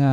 นะ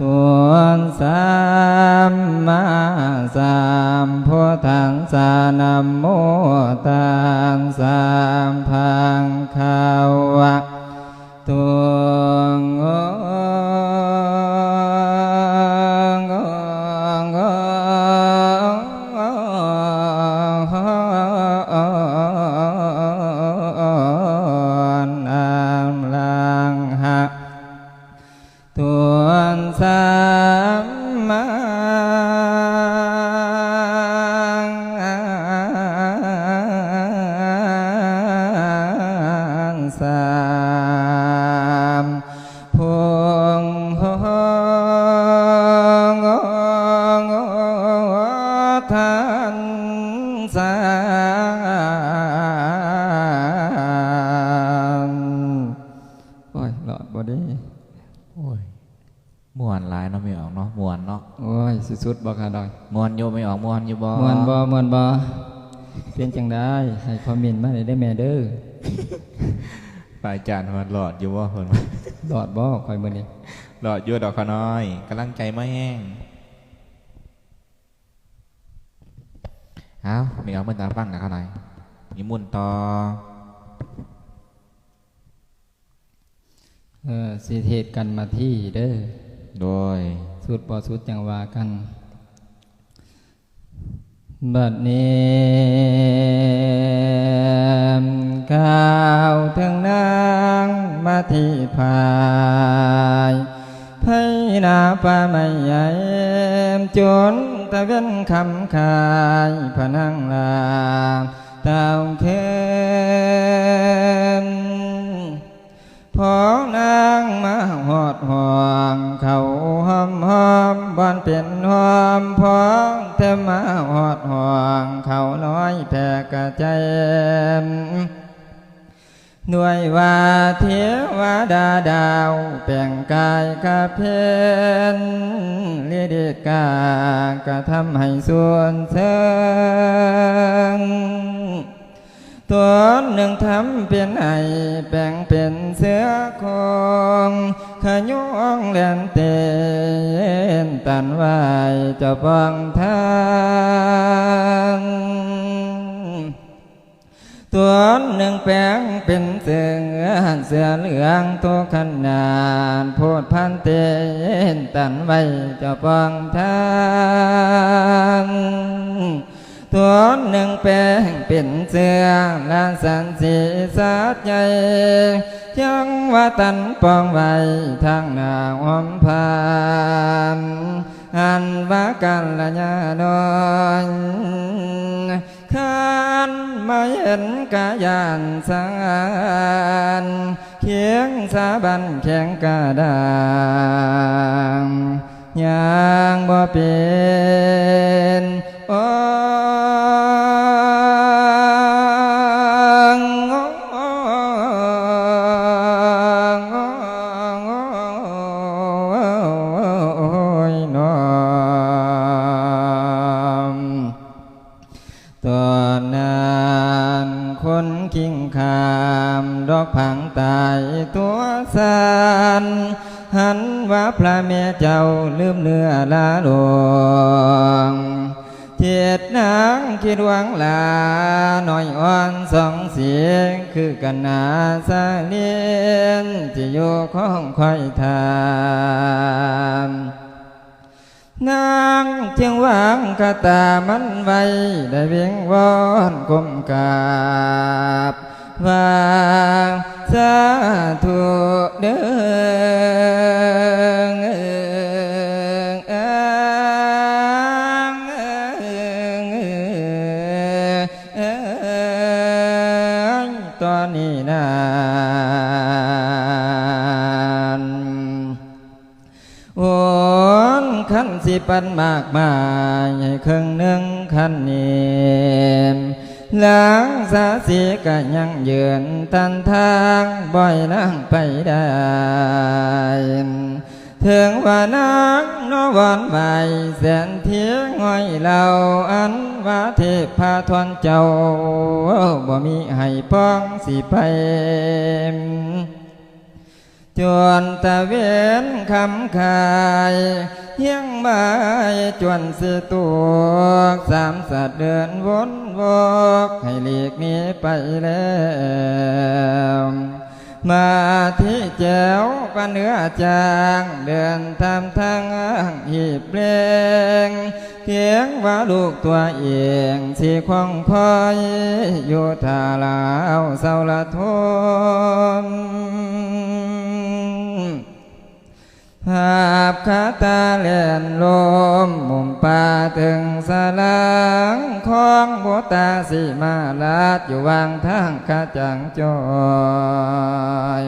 ตัวสัมมาสัมพุทธัสสานะโมตัสสะพัง สัมพุงทันสามโอ้ยหลอดบอดี้โอ้ยม่วนหลายเนาะไม่ออกเนาะม่วนเนาะโอ้ยสุดๆบอกค่ะดอยม่วนอยู่ไม่ออกม่วนอยู่บ่มวนบ่มวนบ่เป็นจังได้ให้คอมเมนต์มาได้แม่เด้อ ฝ่ายจานมันหลอดอยู่บ่เพิ่นว่าหลอดบ่คอยมื้อนี้หลอดอยู่ดอกขะน้อยกำลังใจไม่แห้งเอาไม่ออกมันตาฟังกับเขาหน่อยนิมุ่นต์ต่อเออสิเทศกันมาที่เด้อโดยสุดบ่สุดจังว่ากัน บัดนี้ก้าวถึงนางมาที่พายไพนาป่าไม่ใหญ่จนตะเว้นคำคายพนังลาต่าเข้มพองนางมาหอดห่วงเขาหอมหอ มบอนเป็นหอมพองเทมาหอดห่วงเขาน้อยแผ่กระใจมด้วยว่าเทวดาดาวแปลงกายกระเพนเลียเดกากระทำให้ส่วนเชิง ตัวหนึ่งทำเป็นไอแบ่งเป็นเสือคงขยองเลียนเตนตันไหวจะบังทานตัวหนึ่งแปลงเป็นเสือหันเสือเหลืองตัวขนาดโพดพันเตนตันไว้จะบังทาน ตัวหนึ่งแปลงเป็นเสือลานสันสีสัดใหญ่ยังว่าตันปองไว้ทางนาหอมพานอันว่ากันละยาดอนขันมาเห็นกายันสานเคียงสาบันแข็งกระดางยังบ่เป็นโอ้ พระเมียเจ้าลืมเนื้อลาหลวงเทียดนางคิดหวังลาหน่อยอ่อนสองเสียงคือกันนาสาเลียนที่อยู่ของคอยทานนางเทียงหวังกะตามันไว้ได้เวียงวอนกลมกาบว่า สาธุเด้อตัวนี้นานโอนขันสิปันมากมายให้ครึ่งหนึ่งขันเนี้ หลังสาสีก็ยังยืนตันทางบ่อยนั่งไปได้ถึงว่านักนวันใบแสนเทียงห้อยเหล่าอันว่าเทพพาทวนเจ้าบ่มีให้พ้องสิไปจวนตะเวนคำขาย ยงบายจวนสิตัวสามสัตว์เดินวนวกให้หลีกนี้ไปแล้วมาที่แจ้วปันเนื้อจางเดินทำทางหีบเพลงเพียงว่าลูกตัวเองสีควงคอยอยู่ทาลาวเศร้าละทน ภาพคาตาเล่นลมมุมป่าถึงสลังของบัวตาสีมาลาดอยู่วางทางขาจังจอย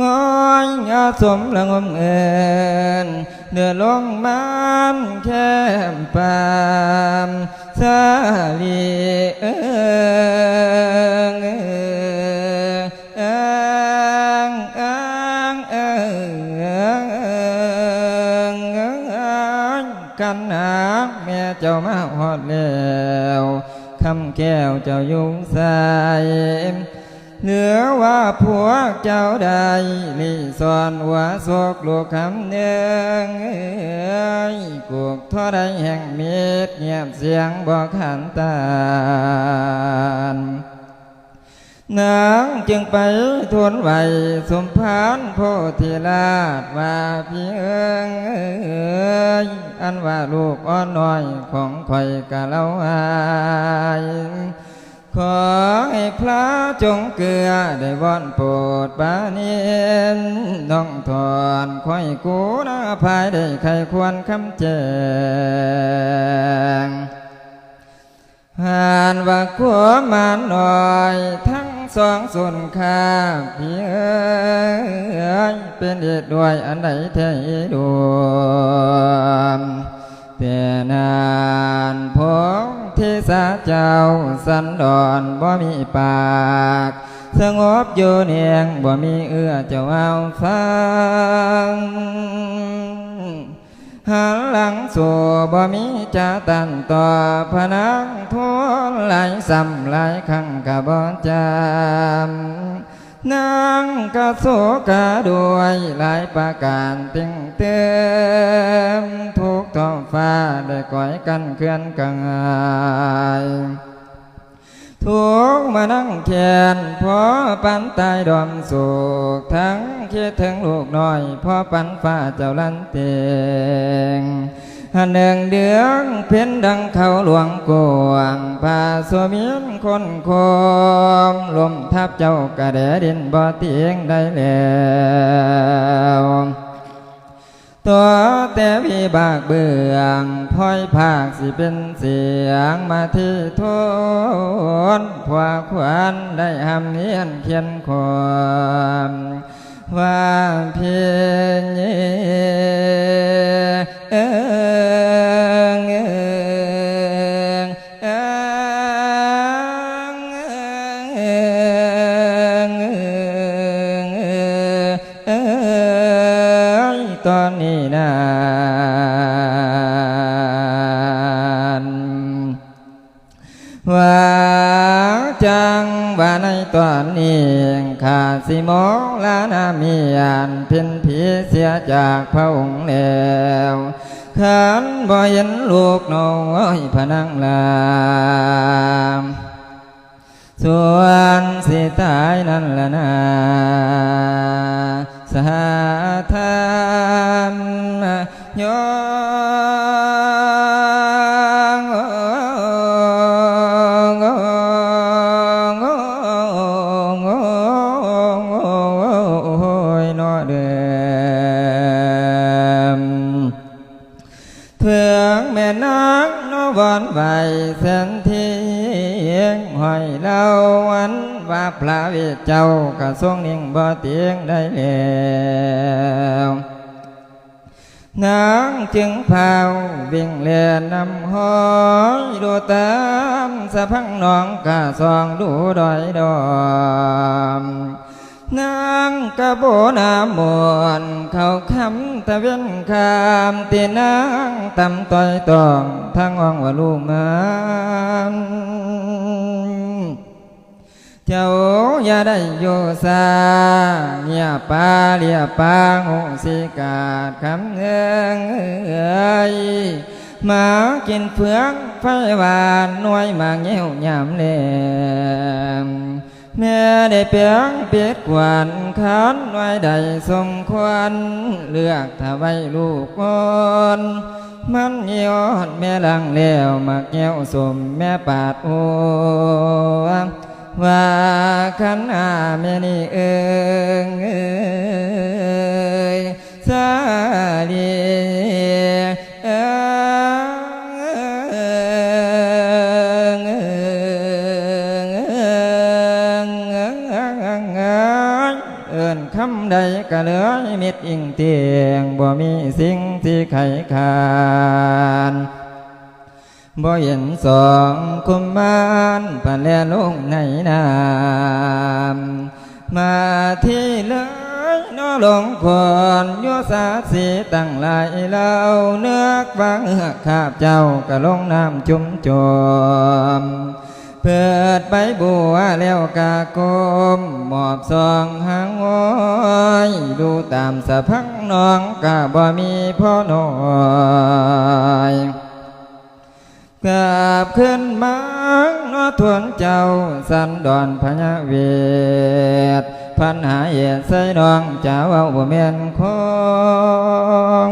งอยงาสมละงมเอินเดือลงมันแคมปามสาลีเอิงเอิงเอิง นหาแม่เจ้ามาหอดแล้วคำแก้วเจ้ายุงใสเหลือว่าผัวเจ้าใดลีสอนหัวสกลูกคำเนืองเอ้ยกุกท่อใดแห่งเม็ดเงียบเสียงบอกขันตาน นางจึงไปทวนไหวสมพานโพธิราชว่าพี่เอิงเอ้ยอันว่าลูกอ่อนน้อยของข่อยกะเล่าอายขอให้พระจงเกลือได้วอนโปรดปานีนน้องถอนค่อยกูนะภายได้ใครควรคำแจงหานว่าขัวมาหน่อยทั้ง สองส่วนข้าพี่เอ้ยเป็นเหตุด้วยอันใดแท้ดวงแต่นานพงที่สาเจ้าสันดอนบ่มีปากสงบอยู่เนียงบ่มีเอื้อเจ้าเอาฟัง หันหลังสู่บ่มีจะตันต่อพนังทวนหลายซ้ำหลายครั้งกะบ่จำนางกะโสกะด้วยหลายประการติงเต็มทุกท้องฟ้าได้ก่อยกันเคลื่อนกังอ ทุกมานั่งแขนพอปันตายดอมสุขทั้งคิดถึงลูกน้อยพอปันฟ้าเจ้าลันเตงหันหนึ่งเดืองเพียนดังเขาหลวงกวงป่าสวมีนคนโคมลมทับเจ้ากระเดดินบ่เตียงได้แล้ว ตัวแต่วิบากเบื่องพลอยภาคสิเป็นเสียงมาที่ทุนพวขวัญได้หำเนียนเขียนความว่าเพียงเอิง ตอนนี้ข้าสิมองลานามีอันพ็นผีเสียจากพระองค์แล้วขันบ่เห็นลูกน้อยพนังลามส่วนสิตายนั่นละนาสหธรรมโยน องแม่นางนวอนใบแสนเทียงหอยเล่าวันว่าพระเวทเจ้ากระทรงนิ่งบ่เตียงได้แล้วนางจึงพาววิ่งเลียนนำห้อยดูตามองกะซองดูดอยดอมนางกะโบนามวนเขาคำตะเวนคามตีนางตำต้อยตองทางอ่องว่าลูกมันเจ้าอย่าได้อยู่ซาเงียปาเลียปางูสิกาดคำเงงเอ้ยมากินเฟืองไฟหวานน่วยมาเงี้ยวยามแล มแม่ได้เปียงเปียกวนขันไว้ได้สมควร เลือกถ้าไว้ลูกคนมันยอดแม่ลังแล้วมาแก้วสมแม่ปาดโอว่าขันอาเมนี่เอิงเอยสาลีเอิง ใดก็เหลือเม็ดอิงเตียงบ่มีสิ่งที่ไขคานบ่เห็นสองคุมมานปันแลลงในน้ำมาที่เลยน้อลงคนโยสาสีตั้งหลายเล่าเนื้อฟังขาพเจ้ากะลงน้ำจุ่มจมเปิดใบบัวแล้วกากมหมอบซองหางโอ ตามสะพังน้องกะบ่มีพ่อหน้อยกราบขึ้นมานอทวนเจ้าสันดอนพญาเวทพันหาเหตุใส่ดองเจ้าเอาบ่แม่นคง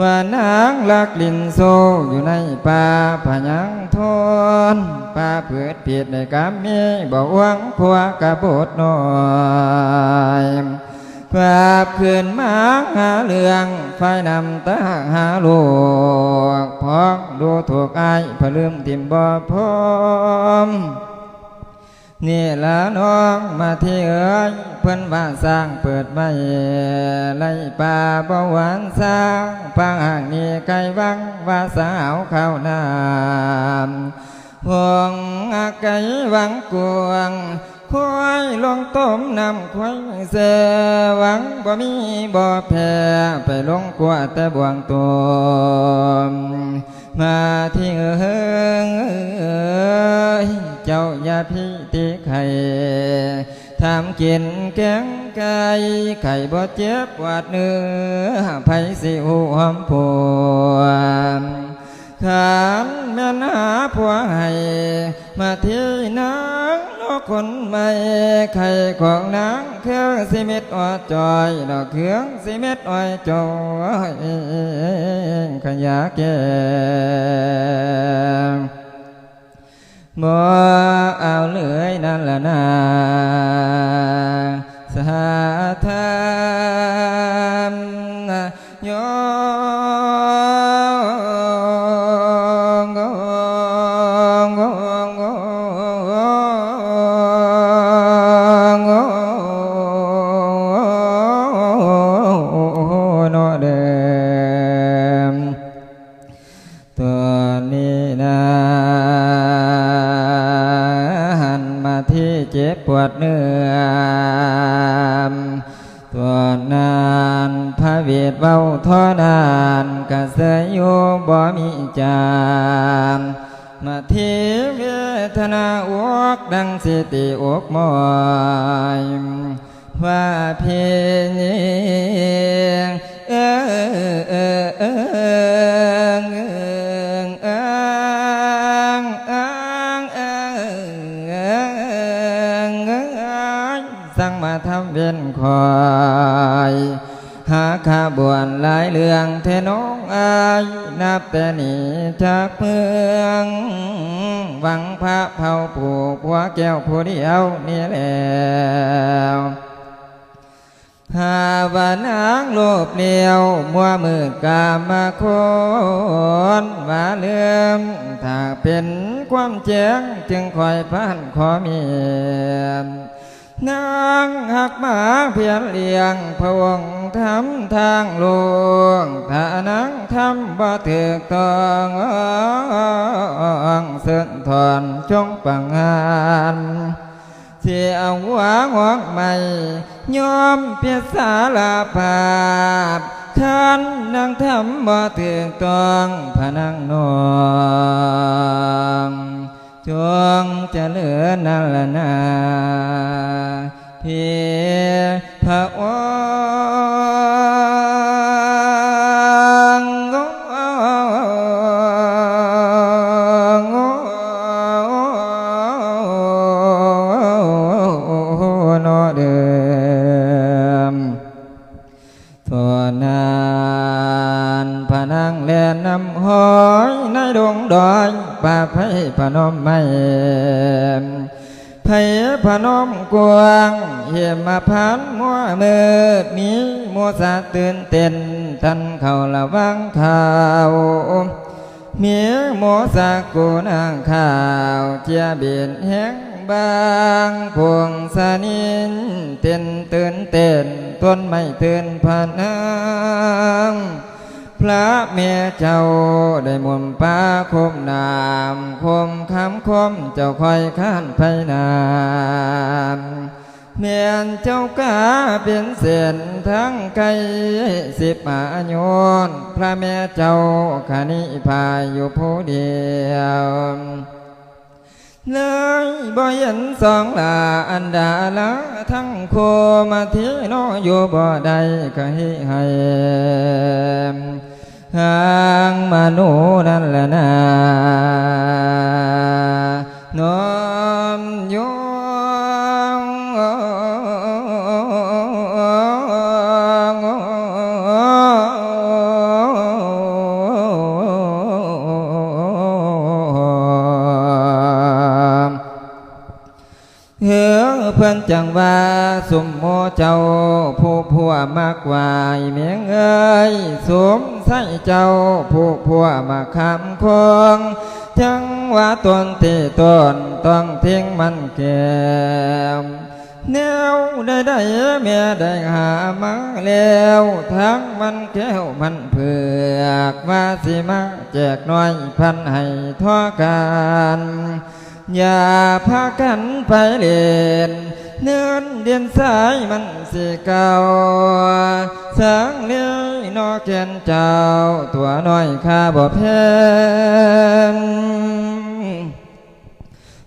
ว่านางลักลินโซอยู่ในป่าพยังทนป่าเผือดเปียดในกามมีบ่หวังพวกกระโบดน้อย กราบขึ้นมาหาเรื่องไฟนำตาหาลูกพอกดูถูกอายพลืมทิมบ่พร้อมนี่ละน้องมาที่เอ๋ยเพิ่นว่าสร้างเปิดไม่ไล่ป่าบ่หวานสร้างฟังห่างนี่ไกลวังว่าสาวข้าวน้ำห่วงไกวังกวง ควายลงต้มนำควายเสหวังบ่มีบ่แพ้ไปลงกว่าแต่บวงตัวมาที่เอิงเจ้าอย่าพิติไข่ทำกินแกงไก่ไข่บ่เจ็บปวดเนื้อไผสิหูหอมพว ขานแม่นาผัวให้มาที่นางนกคนใหม่ไข่ของนางเครื่องสิเม็ดอดจอยดอกเครื่องสิเม็ดอ้อยจอยขยะแก้วบ่เอาเลยนั่นละนาสาธา ว่าเพียงเออเอเอเอสั่งมาทำเวียนคอยหาข้าบวนหลายเรื่องเทน้องอายนับแต่นี้จากเมืองหวังพระเผาผูกผัวแก้วผู้เดียวนี่แล้ว หาวานางโลบเลียวมัวมืดกามาคนว่าเลื่อมถ้าเป็นความแจ้งจึงคอยพันขอเมียมนางหักมาเพียรเลี้ยงพวงทำทางลวงถ้านางทำบ่ถึกต้องเส้นทอนจงปังงาน สียเอาหัวงอกใหม่ยอมเพียสาลาภาพท่านนางทำบ่ถึงต้องพนังนองจงเจริญนั่นละนาเพียพระอง นมกวางเหี่ยมมาพันมัวมืดนี้มัวสะตื่นเต้นทันเข้าระวังข่าวเมียหมอสากูนางข่าวเจียเบียนแห้งบางพวงสานินเต้นตื่นเต้นต้นไม่ตื่นพานัง พระเมียเจ้าได้มุมป้าคมนามคมคำคมเจ้าคอยข้านไปนามเมียนเจ้ากาเป็นเส้นทั้งไกลสิบมาโยนพระแม่เจ้าขานิพายอยู่ผู้เดียวเลยบ่เห็นสองลาอันดาละทั้งโคมาเที่นออยู่บ่ได้ก็ให้ให้ หางมานูนั่นละนะน้อมโยมเหือเพื่อนจังว่าสุมโมเจ้าผู้ผัวมากวายเมียงเอ้ยสว มใส่เจ้าผู้ผัวมาคำคงจังว่าตนที่ตนต้องทิ้งมันแก้มแนวได้ได้เมียได้หามาแล้วทั้งมันแก้วมันเผือกว่าสิมาแจกหน้อยพันให้ทั่วกัน อย่าพากันไปเล่น เนินเดียนสายมันสิเก่าสังเลี้ยนอแกนเจ้า ตัวน้อยข้าบ่แพง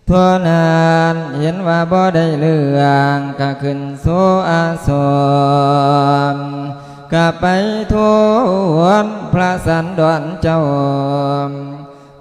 ทั่วนานเห็นว่าบ่ได้เรื่องก็ขึ้นสู่อาสมก็ไปทวนพระสันดอนเจ้า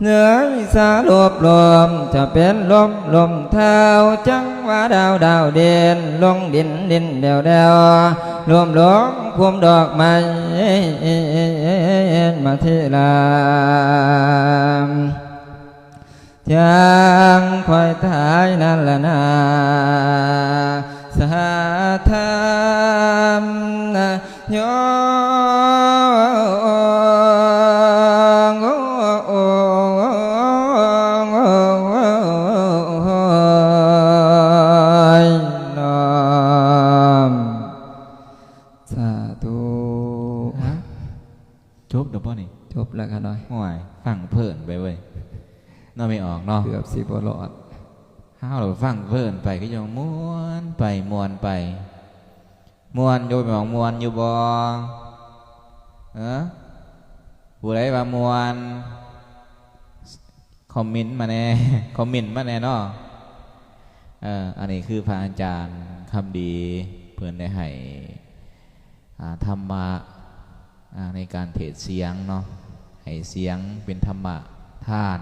ามทั่วแต่นานกับสุนเสียงตามมาเที่ยงมัวมืดมาแล้วเสาธุฮะจบเดี๋ยวป่ะนี่จบแล้วกันหน่อยห่วยฟังเพลินไปเว้ยน่าไม่ออกเนาะเกือบสิบรอดห้าวเราฟังเพลินไปก็ยังม้วนไปมวนไปมวนโยไปมองมวนอยู่บ่เออผู้ใดว่ามวนคอมเมนต์มาแน่คอมเมนต์มาแน่เนาะเอออันนี้คือพระอาจารย์คำดีเพื่อนได้ให้อ่า ธรรมะในการเทศเสียงเนาะให้เสียงเป็นธรรมะท่าน